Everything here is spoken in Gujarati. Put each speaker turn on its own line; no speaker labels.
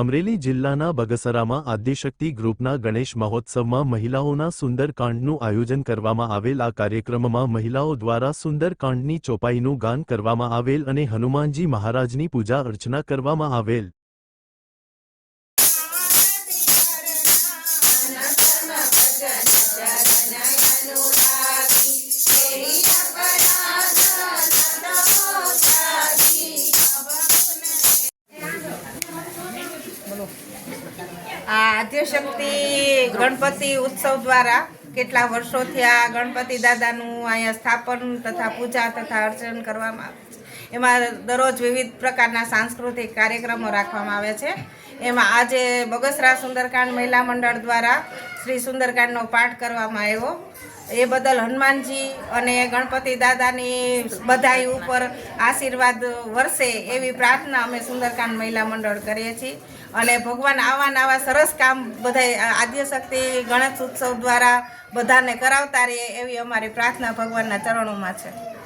અમરેલી જિલ્લાના બગસરામાં આદ્યશક્તિ ગ્રુપના ગણેશ મહોત્સવમાં મહિલાઓના સુંદરકાંડનું આયોજન કરવામાં આવેલ. આ કાર્યક્રમમાં મહિલાઓ દ્વારા સુંદરકાંડની ચોપાઈનું ગાન કરવામાં આવેલ અને હનુમાનજી મહારાજની પૂજા અર્ચના કરવામાં આવેલ.
આ આદ્યશક્તિ ગણપતિ ઉત્સવ દ્વારા કેટલા વર્ષોથી આ ગણપતિ દાદાનું અહીંયા સ્થાપન તથા પૂજા તથા અર્ચન કરવામાં આવે છે. એમાં દરરોજ વિવિધ પ્રકારના સાંસ્કૃતિક કાર્યક્રમો રાખવામાં આવે છે. એમાં આજે બગસરા સુંદરકાંડ મહિલા મંડળ દ્વારા શ્રી સુંદરકાંડનો પાઠ કરવામાં આવ્યો. એ બદલ હનુમાનજી અને ગણપતિ દાદાની બધાઈ ઉપર આશીર્વાદ વરસે એવી પ્રાર્થના અમે સુંદરકાંડ મહિલા મંડળ કરીએ છીએ. અને ભગવાન આવા આવા સરસ કામ બધા આદ્યશક્તિ ગણેશ ઉત્સવ દ્વારા બધાને કરાવતા રહે એવી અમારી પ્રાર્થના ભગવાનના ચરણોમાં છે.